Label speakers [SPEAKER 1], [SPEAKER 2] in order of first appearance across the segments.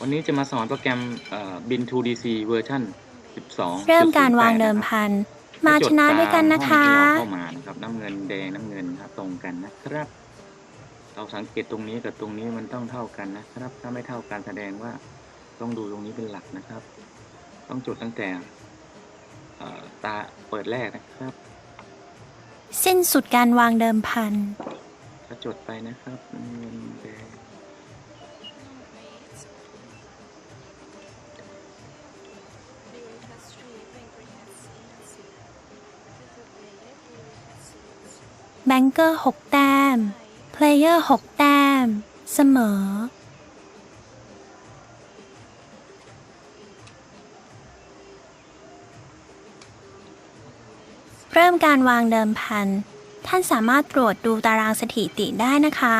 [SPEAKER 1] วันนี้จะมาสอนโปรแกรมเอ่อ bin to dc เวอร์ชัน12
[SPEAKER 2] เริ่มการวางเดิมพัน มาชนะด้วยกันนะคะ
[SPEAKER 1] ห้องที่เราเข้ามานะครับน้ำเงินแดงน้ำเงินครับตรงกันนะครับ เราสังเกตตรงนี้กับตรงนี้มันต้องเท่ากันนะครับ ถ้าไม่เท่ากันแสดงว่าต้องดูตรงนี้เป็นหลักนะครับ ต้องจดตั้งแต่เอ่อตาเปิดแรกนะครับ
[SPEAKER 2] สิ้นสุดการวางเดิมพัน
[SPEAKER 1] ก็จดไปนะครับน้ำเงิน แดง
[SPEAKER 2] แบงเกอร์6แต้ม เพลเยอร์6แต้ม เสมอ เริ่มการวางเดิมพัน ท่านสามารถตรวจดูตารางสถิติได้นะคะ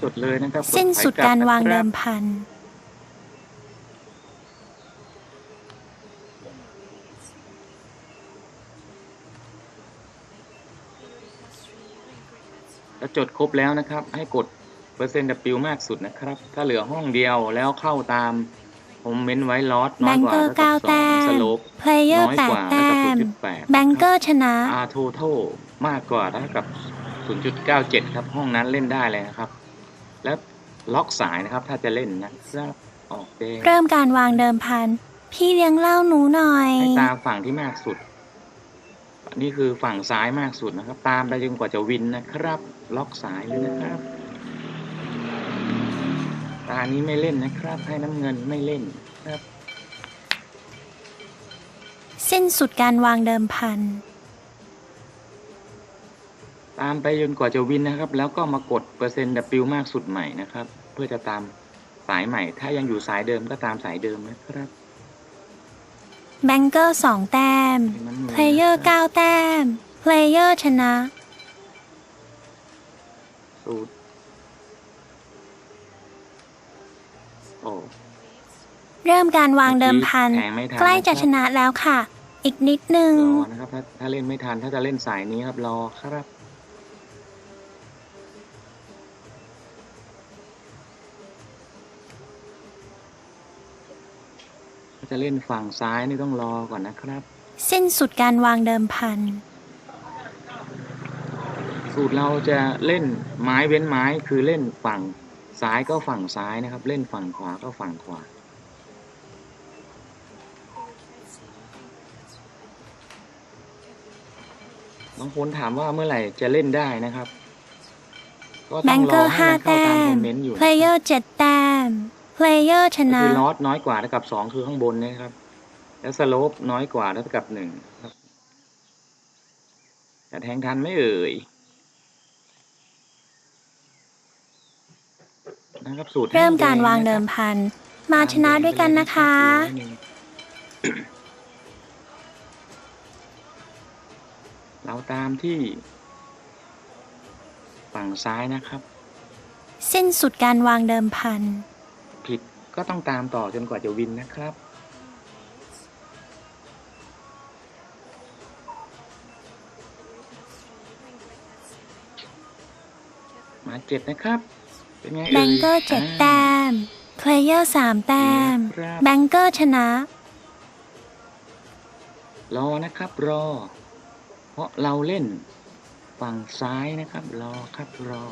[SPEAKER 1] ก็จดเลยนะครับ
[SPEAKER 2] สิ้นสุดการวางเดิม
[SPEAKER 1] ก
[SPEAKER 2] พัน
[SPEAKER 1] ก็จดครบแล้วนะครับ ให้กดเปอร์เซ็นต์ W มากสุดนะครับ ถ้าเหลือห้องเดียวแล้วเข้าตามผมเม้นไว้ลอสน้อยกว่า
[SPEAKER 2] แบงเกอร์
[SPEAKER 1] เท่ากับ
[SPEAKER 2] เก้าแต้
[SPEAKER 1] สอง
[SPEAKER 2] ม
[SPEAKER 1] สโลป
[SPEAKER 2] เพลเยอร์
[SPEAKER 1] น้อย
[SPEAKER 2] แป
[SPEAKER 1] ก
[SPEAKER 2] ด
[SPEAKER 1] ว่า
[SPEAKER 2] แต้
[SPEAKER 1] เท่ากับ
[SPEAKER 2] ม
[SPEAKER 1] 0.8
[SPEAKER 2] แบงเกอร์ชนะ
[SPEAKER 1] R total มากกว่าเท่ากับ 0.97 ครับ ห้องนั้นเล่นได้เลยนะครับ แล้วล็อกสายนะครับ ถ้าจะเล่นนะครับออกแดง
[SPEAKER 2] เริ่มการวางเดิมพัน พี่เลี้ยงเหล่าหนูหน่อย
[SPEAKER 1] ให้ตามฝั่งที่มากสุด นี่คือฝั่งซ้ายมากสุดนะครับ ตามไปจนกว่าจะวินนะครับ ล็อกสายเลยนะครับ ตานี้ไม่เล่นนะครับ ให้น้ำเงินไม่เล่นครับ
[SPEAKER 2] สิ้นสุดการวางเดิมพัน
[SPEAKER 1] ตามไปจนกว่าจะวินนะครับ แล้วก็มากดเปอร์เซ็นต์ W มากสุดใหม่นะครับ เพื่อจะตามสายใหม่ ถ้ายังอยู่สายเดิมก็ตามสายเดิมนะครับ
[SPEAKER 2] แบงเกอร์สองแต้ม
[SPEAKER 1] มันเหมือน
[SPEAKER 2] เพลเยอร์เก้าแต้มเพลเยอร์ชนะ
[SPEAKER 1] สูตรโอ้
[SPEAKER 2] เริ่มการวางเดิมพัน
[SPEAKER 1] แทงไม่ทัน
[SPEAKER 2] ใกล้จะ
[SPEAKER 1] นะครับ
[SPEAKER 2] ชนะแล้วค่ะ อีกนิดนึง
[SPEAKER 1] รอนะครับถ้าถ้าเล่นไม่ทันถ้าจะเล่นสายนี้ครับรอครับ จะเล่นฝั่งซ้ายนี่ต้องรอก่อนนะครับ
[SPEAKER 2] สิ้นสุดการวางเดิมพัน
[SPEAKER 1] สูตรเราจะเล่นไม้เว้นไม้คือเล่นฝั่งซ้ายก็ฝั่งซ้ายนะครับ เล่นฝั่งขวาก็ฝั่งขวาบางคนถามว่าเมื่อไหร่จะเล่นได้นะครับก็
[SPEAKER 2] แบ
[SPEAKER 1] ต้อง
[SPEAKER 2] ง
[SPEAKER 1] ร
[SPEAKER 2] เก
[SPEAKER 1] อ
[SPEAKER 2] อร์
[SPEAKER 1] ให้
[SPEAKER 2] ห้า
[SPEAKER 1] มันเข้า
[SPEAKER 2] แต้
[SPEAKER 1] ตามคอ
[SPEAKER 2] ม
[SPEAKER 1] มเมนต์อยู่
[SPEAKER 2] เพลเยอร์เจ็ดแต้ม เพลเยอร์ช
[SPEAKER 1] ก็
[SPEAKER 2] นะ
[SPEAKER 1] คือลอสน้อยกว่าเท่ากับสองคือข้างบนนะครับ แล้วสโลปน้อยกว่าเท่ากับหนึ่งครับจะแทงทันไหม่เอ่ยนะครับสูตร
[SPEAKER 2] เริ่มการ
[SPEAKER 1] แห้แด
[SPEAKER 2] วางะ
[SPEAKER 1] คบ
[SPEAKER 2] เดิมพัน มาชนะด้วยกันนะคะ
[SPEAKER 1] เราตามที่ ฝั่งซ้ายนะครับ
[SPEAKER 2] สิ้นสุดการวางเดิมพัน
[SPEAKER 1] ผิด ก็ต้องตามต่อจนกว่าจะวินนะครับ มาเจ็ดนะครับ เป็นไง
[SPEAKER 2] แบ
[SPEAKER 1] เอ่ย
[SPEAKER 2] งเกอร์เจ็ด
[SPEAKER 1] อ่า
[SPEAKER 2] แต้มเพลเยอร์สามแต้ม
[SPEAKER 1] ครับ
[SPEAKER 2] แบงเกอร์ชนะ
[SPEAKER 1] รอนะครับ รอ เพราะเราเล่นฝั่งซ้ายนะครับ รอครับรอ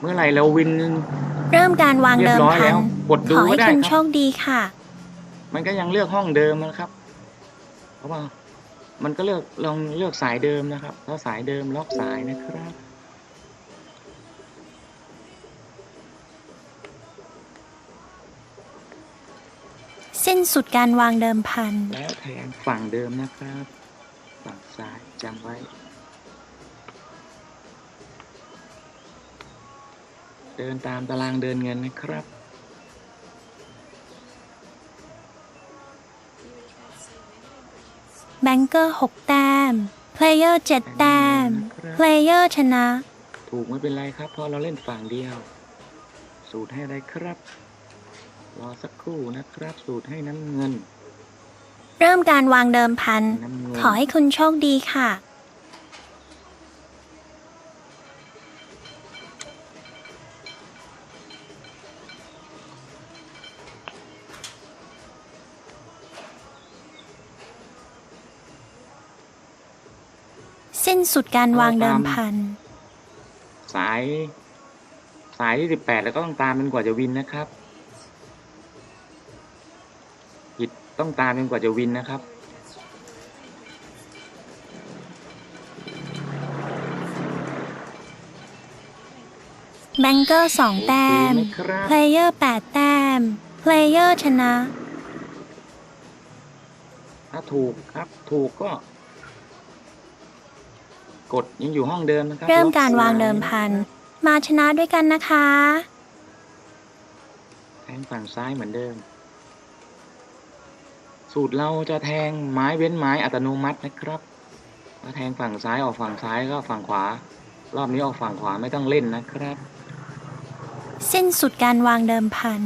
[SPEAKER 1] เมื่อไหร่เราวิน
[SPEAKER 2] เริ่มการวางเดิม
[SPEAKER 1] เรียบร้อย
[SPEAKER 2] พั
[SPEAKER 1] แล้
[SPEAKER 2] น
[SPEAKER 1] วกดดู
[SPEAKER 2] ขอให้
[SPEAKER 1] ก็ได้
[SPEAKER 2] คุณ
[SPEAKER 1] ครับ
[SPEAKER 2] โชคดีค่ะ
[SPEAKER 1] มันก็ยังเลือกห้องเดิมนะครับ เพราะว่ามันก็เลือกลองเลือกสายเดิมนะครับถ้าสายเดิมล็อกสายนะครับ
[SPEAKER 2] สิ้นสุดการวางเดิมพัน
[SPEAKER 1] แล้วแทงฝั่งเดิมนะครับ ฝั่งซ้ายจำไว้ เดินตามตารางเดินเงินนะครับ
[SPEAKER 2] แบงเกอร์หกแต้ม เพลเยอร์เจ็ดแต้ม เพลเยอร์ชนะ
[SPEAKER 1] ถูกไม่เป็นไรครับเพราะเราเล่นฝั่งเดียว สูตรให้อะไรครับ รอสักครู่นะครับ สูตรให้น้ำเงิน
[SPEAKER 2] เริ่มการวางเดิมพัน
[SPEAKER 1] น้ำเงิน
[SPEAKER 2] ขอให้คุณโชคดีค่ะ สิ้นสุดการวางเดิมพัน
[SPEAKER 1] สาย สายที่สิบแปดแล้วก็ต้องตามเป็นกว่าจะวินนะครับผิดต้องตามเป็นกว่าจะวินนะครับ
[SPEAKER 2] แบงเกอร์สองแต้ม
[SPEAKER 1] โอเคนะครับ
[SPEAKER 2] เพลเยอร์แปดแต้ม เพลเยอร์ชนะ
[SPEAKER 1] ถ้าถูกครับ ถูกก็ กดยังอยู่ห้องเดิมนะครับ
[SPEAKER 2] เริ่ม
[SPEAKER 1] ล็อ
[SPEAKER 2] การวาง
[SPEAKER 1] สย
[SPEAKER 2] เดิมพัน มาชนะด้วยกันนะคะ
[SPEAKER 1] แทงฝั่งซ้ายเหมือนเดิม สูตรเราจะแทงไม้เว้นไม้อัตโนมัตินะครับถ้าแทงฝั่งซ้ายออกฝั่งซ้ายก็ฝั่งขวา รอบนี้ออกฝั่งขวาไม่ต้องเล่นนะครับ
[SPEAKER 2] สิ้นสุดการวางเดิมพัน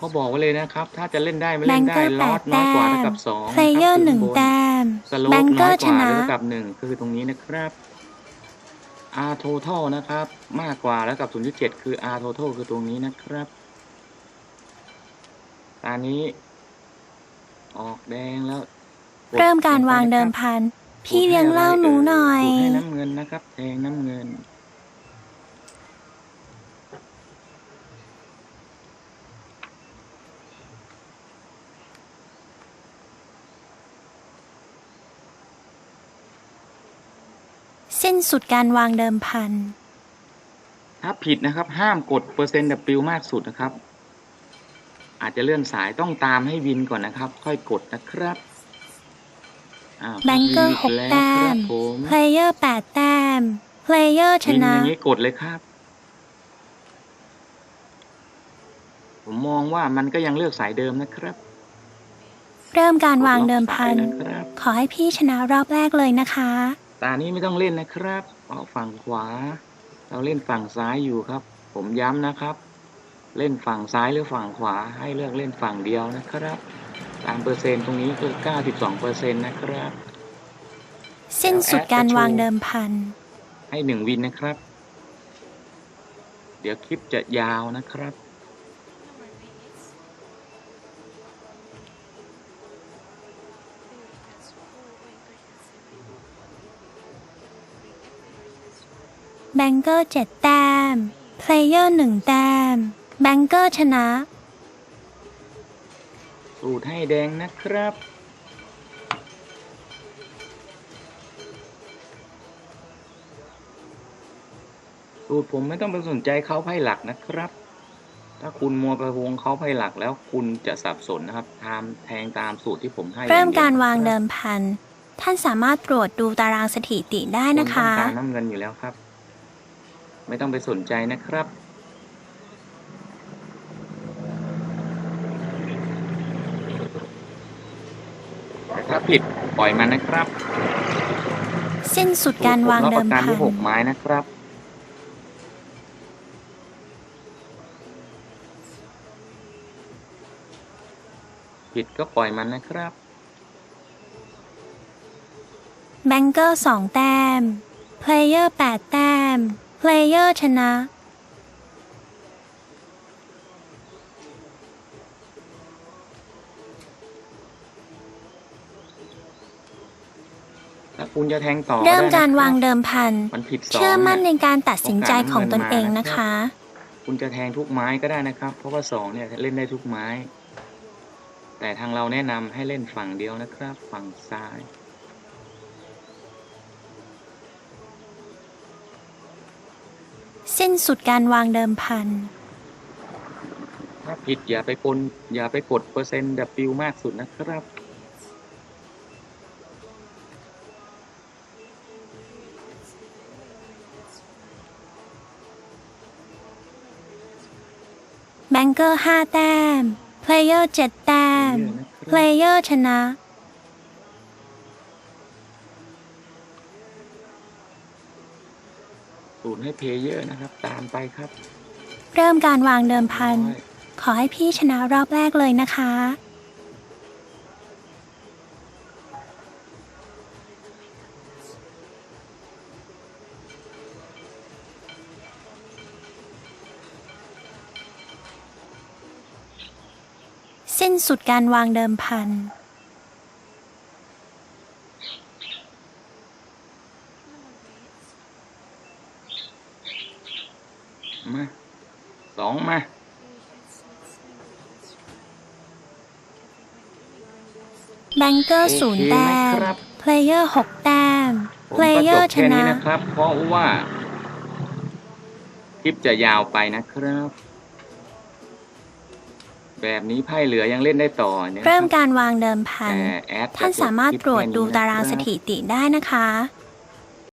[SPEAKER 1] ผมขอบอกไว้เลยนะครับ ถ้าจะเล่นได้ไม่
[SPEAKER 2] แบ
[SPEAKER 1] เล่
[SPEAKER 2] ง
[SPEAKER 1] น
[SPEAKER 2] เก
[SPEAKER 1] ได้
[SPEAKER 2] อร์
[SPEAKER 1] ล
[SPEAKER 2] แป
[SPEAKER 1] อ
[SPEAKER 2] ด
[SPEAKER 1] ดน้อย
[SPEAKER 2] แต้
[SPEAKER 1] กว่ามเท่ากับสอง
[SPEAKER 2] เพลเยอร์หนึ่งแต้ม
[SPEAKER 1] สโล
[SPEAKER 2] แบ
[SPEAKER 1] ป
[SPEAKER 2] งเก
[SPEAKER 1] น้
[SPEAKER 2] อ
[SPEAKER 1] อย
[SPEAKER 2] ร์
[SPEAKER 1] ก
[SPEAKER 2] ช
[SPEAKER 1] ว่า
[SPEAKER 2] นะ
[SPEAKER 1] หรือเท่ากับหนึ่งคือตรงนี้นะครับ R total นะครับ มากกว่าแล้วกับ 0.7 คือ R total คือตรงนี้นะครับตอนนี้ ออกแดงแล้วด
[SPEAKER 2] เริ่มการวางเดิม
[SPEAKER 1] ลงไป
[SPEAKER 2] พัน
[SPEAKER 1] นะครับ
[SPEAKER 2] พี่เลี้ยงเหล่าหนูหน่อย
[SPEAKER 1] สูตรให้น้ำเงินนะครับแทงน้ำเงิน
[SPEAKER 2] สิ้นสุดการวางเดิมพัน
[SPEAKER 1] ถ้าผิดนะครับ ห้ามกดเปอร์เซ็นต์ W มากสุดนะครับ อาจจะเลื่อนสายต้องตามให้วินก่อนนะครับ ค่อยกดนะครับอ้าว
[SPEAKER 2] แบงเกอร์
[SPEAKER 1] วิน
[SPEAKER 2] หก
[SPEAKER 1] แล้ว
[SPEAKER 2] แต้
[SPEAKER 1] ครั
[SPEAKER 2] ม
[SPEAKER 1] บผม
[SPEAKER 2] เพลเยอร์แปดแต้ม เพลเยอร์ช
[SPEAKER 1] วิน
[SPEAKER 2] นะ
[SPEAKER 1] อย่างนี้กดเลยครับ ผมมองว่ามันก็ยังเลือกสายเดิมนะครับ
[SPEAKER 2] เริ่มการวางเดิมพัน
[SPEAKER 1] กดล็อกสายนะครับ
[SPEAKER 2] ขอให้พี่ชนะรอบแรกเลยนะคะ
[SPEAKER 1] ตานี้ไม่ต้องเล่นนะครับเอาฝั่งขวา เราเล่นฝั่งซ้ายอยู่ครับ ผมย้ำนะครับ เล่นฝั่งซ้ายหรือฝั่งขวาให้เลือกเล่นฝั่งเดียวนะครับตามเปอร์เซ็นต์ตรงนี้คือ92เปอร์เซ็นต์นะครับ
[SPEAKER 2] สิ้นสุดการวางเดิมพัน
[SPEAKER 1] ให้หนึ่งวินนะครับ เดี๋ยวคลิปจะยาวนะครับ
[SPEAKER 2] บงเกอร์เจ็ดแต้ม เพลเยอร์หนึ่งแต้ม แบงเกอร์ชนะ
[SPEAKER 1] สูตรให้แดงนะครับ สูตรผมไม่ต้องไปสนใจเขาไพ่หลักนะครับ ถ้าคุณมัวไปวงเขาไพ่หลักแล้วคุณจะสับสนนะครับ ตามแทงตามสูตรที่ผมให้
[SPEAKER 2] เริ่ม
[SPEAKER 1] อย่
[SPEAKER 2] การ
[SPEAKER 1] ดียว
[SPEAKER 2] วาง
[SPEAKER 1] นะค
[SPEAKER 2] เดิ
[SPEAKER 1] บ
[SPEAKER 2] มพัน ท่านสามารถตรวจดูตารางสถิติได้นะคะ
[SPEAKER 1] ณต้องการน้ำเงินอยู่แล้วครับ ไม่ต้องไปสนใจนะครับ แต่ถ้าผิดปล่อยมันนะครับ
[SPEAKER 2] สิ้นสุดการวางเดิม
[SPEAKER 1] ผรับประกัน
[SPEAKER 2] พั
[SPEAKER 1] ที่
[SPEAKER 2] น
[SPEAKER 1] หกไม้นะครับ ผิดก็ปล่อยมันนะครับ
[SPEAKER 2] แบงเกอร์สองแต้ม เพลเยอร์แปดแต้ม เพลเยอร์ชนะ
[SPEAKER 1] ถ้าคุณจะแทงต่อ
[SPEAKER 2] เริ่ม
[SPEAKER 1] ได้นะ
[SPEAKER 2] การวาง
[SPEAKER 1] คบ
[SPEAKER 2] เดิมพัน
[SPEAKER 1] มันผิดสอง
[SPEAKER 2] เชื่อมั่นใน
[SPEAKER 1] ย
[SPEAKER 2] การตัดสินใจของตนเองนะคะ
[SPEAKER 1] คุณจะแทงทุกไม้ก็ได้นะครับ เพราะว่าสองเนี่ยเล่นได้ทุกไม้ แต่ทางเราแนะนำให้เล่นฝั่งเดียวนะครับ ฝั่งซ้าย
[SPEAKER 2] สิ้นสุดการวางเดิมพัน
[SPEAKER 1] ถ้าผิดอย่าไปกดอย่าไปกดเปอร์เซ็นต์ W มากสุดนะครับ
[SPEAKER 2] แบงเกเกอร์ห้าแต้ม เพลเยอร์เจ็ดแต้มเพลเยอร์ชนะ
[SPEAKER 1] ตรให้เพเยอร์นะครับ ตามไปครับ
[SPEAKER 2] เริ่มการวางเดิมพัน ขอให้พี่ชนะรอบแรกเลยนะคะ สิ้นสุดการวางเดิมพัน
[SPEAKER 1] มาสองมา
[SPEAKER 2] แบงเกอร์ศูนย์แต้มเพลเยอร์หกแต้ม
[SPEAKER 1] ผม
[SPEAKER 2] เพล
[SPEAKER 1] ก็
[SPEAKER 2] เย
[SPEAKER 1] จ
[SPEAKER 2] อบร์ช
[SPEAKER 1] แค่นี้
[SPEAKER 2] นะ
[SPEAKER 1] นะครับ เพราะว่าคลิปจะยาวไปนะครับ แบบนี้ไพ่เหลือยังเล่นได้ต่อนะครับ
[SPEAKER 2] เริ่มการวางเดิมพัน
[SPEAKER 1] แต่แอดจะ
[SPEAKER 2] ท่านสามารถ
[SPEAKER 1] จบคลิป
[SPEAKER 2] ตรวจ
[SPEAKER 1] แค่นี้
[SPEAKER 2] ดูตาราง
[SPEAKER 1] นะค
[SPEAKER 2] ส
[SPEAKER 1] บ
[SPEAKER 2] ถิติได้นะคะ